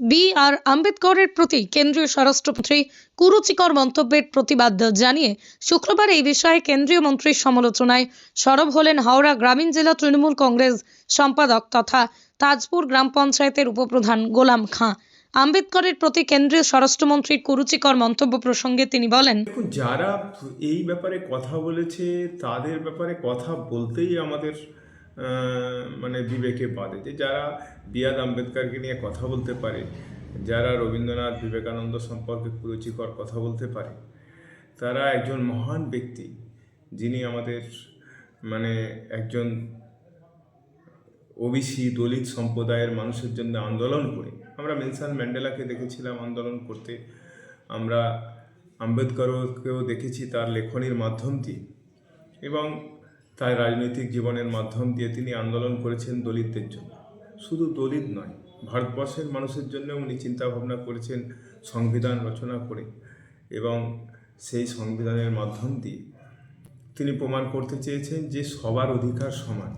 B আর আম্বেদকরের প্রতি কেন্দ্রীয় স্বরাষ্ট্রমন্ত্রী কুরুচিকর মন্তব্যের প্রতিবাদ জানিয়ে শুক্রবার এই বিষয়ে কেন্দ্রীয় মন্ত্রীর সমালোচনায় সরব হলেন হাওড়া গ্রামীণ জেলা তৃণমূল কংগ্রেস সম্পাদক তথা তাজপুর গ্রাম পঞ্চায়েতের উপপ্রধান গোলাম খাঁ। আম্বেদকরের প্রতি কেন্দ্রীয় স্বরাষ্ট্রমন্ত্রীর কুরুচিকর মন্তব্য প্রসঙ্গে তিনি বলেন যারা এই ব্যাপারে কথা বলেছে, তাদের ব্যাপারে কথা বলতেই আমাদের মানে বিবেকে বাদে। যে যারা বি আর আম্বেদকরকে নিয়ে কথা বলতে পারে, যারা রবীন্দ্রনাথ বিবেকানন্দ সম্পর্কে কুরুচিকর কথা বলতে পারে, তারা একজন মহান ব্যক্তি যিনি আমাদের মানে একজন ওবিসি দলিত সম্প্রদায়ের মানুষের জন্য আন্দোলন করে। আমরা মেনসান ম্যান্ডেলাকে দেখেছিলাম আন্দোলন করতে। আমরা আম্বেদকরকেও দেখেছি তার লেখনীর মাধ্যম দিয়ে। এবং তার রাজনৈতিক জীবনের মাধ্যম দিয়ে তিনি আন্দোলন করেছেন দলিতদের জন্য। শুধু দলিত নয়, ভারতবর্ষের মানুষের জন্য উনি চিন্তাভাবনা করেছেন, সংবিধান রচনা করে এবং সেই সংবিধানের মাধ্যম দিয়ে। তিনি প্রমাণ করতে চেয়েছেন যে সবার অধিকার সমান।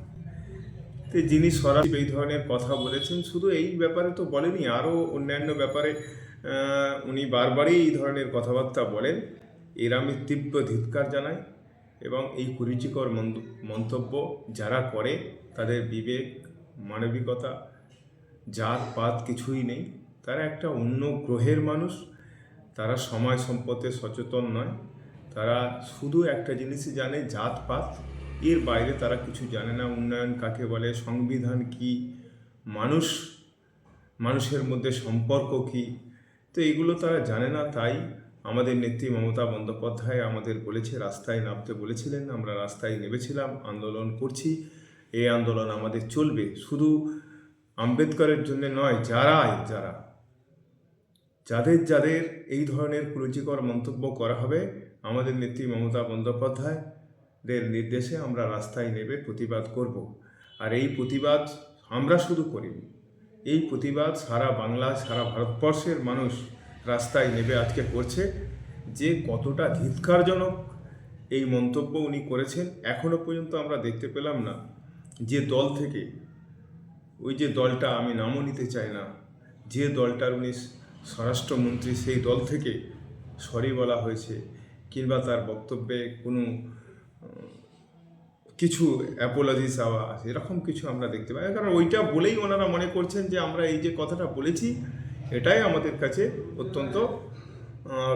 তো যিনি সরাসরি এই ধরনের কথা বলেছেন, শুধু এই ব্যাপারে তো বলেনি, আরও অন্যান্য ব্যাপারে উনি বারবারই এই ধরনের কথাবার্তা বলেন। এর আমি তীব্র ধিৎকার জানাই। এবং এই কুরুচিকর মন্ত- মন্তব্য যারা করে তাদের বিবেক, মানবিকতা, জাত, পাত কিছুই নেই। তারা একটা অন্য গ্রহের মানুষ। তারা সময় সম্পদে সচেতন নয়। তারা শুধু একটা জিনিসই জানে, জাত, পাত। এর বাইরে তারা কিছু জানে না। উন্নয়ন কাকে বলে? সংবিধান কি? মানুষ, মানুষের মধ্যে সম্পর্ক কি? তো এগুলো তারা জানে না। তাই আমাদের নেত্রী মমতা বন্দ্যোপাধ্যায় আমাদের বলেছে, রাস্তায় নামতে বলেছিলেন, আমরা রাস্তায় নেমেছিলাম, আন্দোলন করছি, এই আন্দোলন আমাদের চলবে। শুধু আম্বেদকরের জন্য নয়, যারাই, যারা, যাদের যাদের এই ধরনের কুরুচিকর মন্তব্য করা হবে, আমাদের নেত্রী মমতা বন্দ্যোপাধ্যায়দের নির্দেশে আমরা রাস্তায় নেবে প্রতিবাদ করব। আর এই প্রতিবাদ আমরা শুধু করিনি, এই প্রতিবাদ সারা বাংলা, সারা ভারতবর্ষের মানুষ রাস্তায় নেবে আজকে করছে যে কতটা ধিৎকারজনক এই মন্তব্য উনি করেছেন এখনও পর্যন্ত আমরা দেখতে পেলাম না যে দল থেকে, ওই যে দলটা আমি নামও নিতে চাই না, যে দলটার উনি স্বরাষ্ট্রমন্ত্রী সেই দল থেকে সরি বলা হয়েছে কিংবা তার বক্তব্যে কোনো কিছু অ্যাপোলজি চাওয়া এরকম কিছু আমরা দেখতে পাই। কারণ ওইটা বলেই ওনারা মনে করছেন যে আমরা এই যে কথাটা বলেছি এটাই আমাদের কাছে অত্যন্ত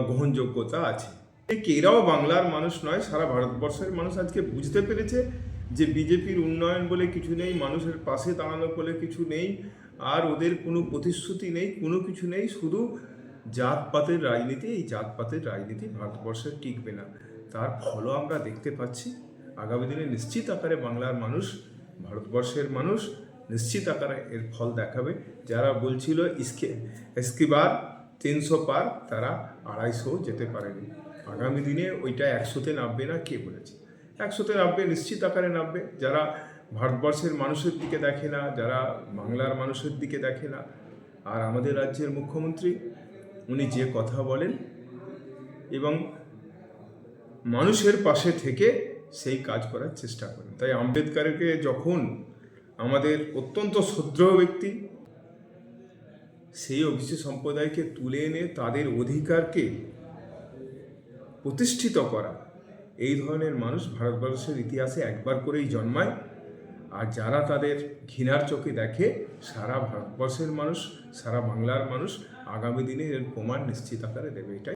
গ্রহণযোগ্যতা আছে। ঠিক এরাও বাংলার মানুষ নয়, সারা ভারতবর্ষের মানুষ আজকে বুঝতে পেরেছে যে বিজেপির উন্নয়ন বলে কিছু নেই, মানুষের পাশে দাঁড়ানো বলে কিছু নেই, আর ওদের কোনো প্রতিশ্রুতি নেই, কোনো কিছু নেই, শুধু জাতপাতের রাজনীতি, এই জাতপাতের রাজনীতি ভারতবর্ষে টিকবে না। তার ফলও আমরা দেখতে পাচ্ছি। আগামী দিনে নিশ্চিত আকারে বাংলার মানুষ, ভারতবর্ষের মানুষ নিশ্চিত আকারে এর ফল দেখাবে। যারা বলছিল ইসকে এসকিবার তিনশো পার, তারা আড়াইশো যেতে পারেনি। আগামী দিনে ওইটা একশোতে নামবে না, কে বলেছে? একশোতে নামবে, নিশ্চিত আকারে নামবে। যারা ভারতবর্ষের মানুষের দিকে দেখে না, যারা বাংলার মানুষের দিকে দেখে না, আর আমাদের রাজ্যের মুখ্যমন্ত্রী, উনি যে কথা বলেন এবং মানুষের পাশে থেকে সেই কাজ করার চেষ্টা করেন। তাই আম্বেদকারকে যখন আমাদের অত্যন্ত শ্রদ্ধেয় ব্যক্তি। সেই ওবিসি সম্প্রদায়কে তুলে এনে তাদের অধিকারকে প্রতিষ্ঠিত করা। এই ধরনের মানুষ ভারতবর্ষের ইতিহাসে একবার করেই জন্মায়। আর যারা তাদের ঘৃণার চোখে দেখে, সারা ভারতবর্ষের মানুষ, সারা বাংলার মানুষ আগামী দিনে এর প্রমাণ নিশ্চিত আকারে দেবে। এটাই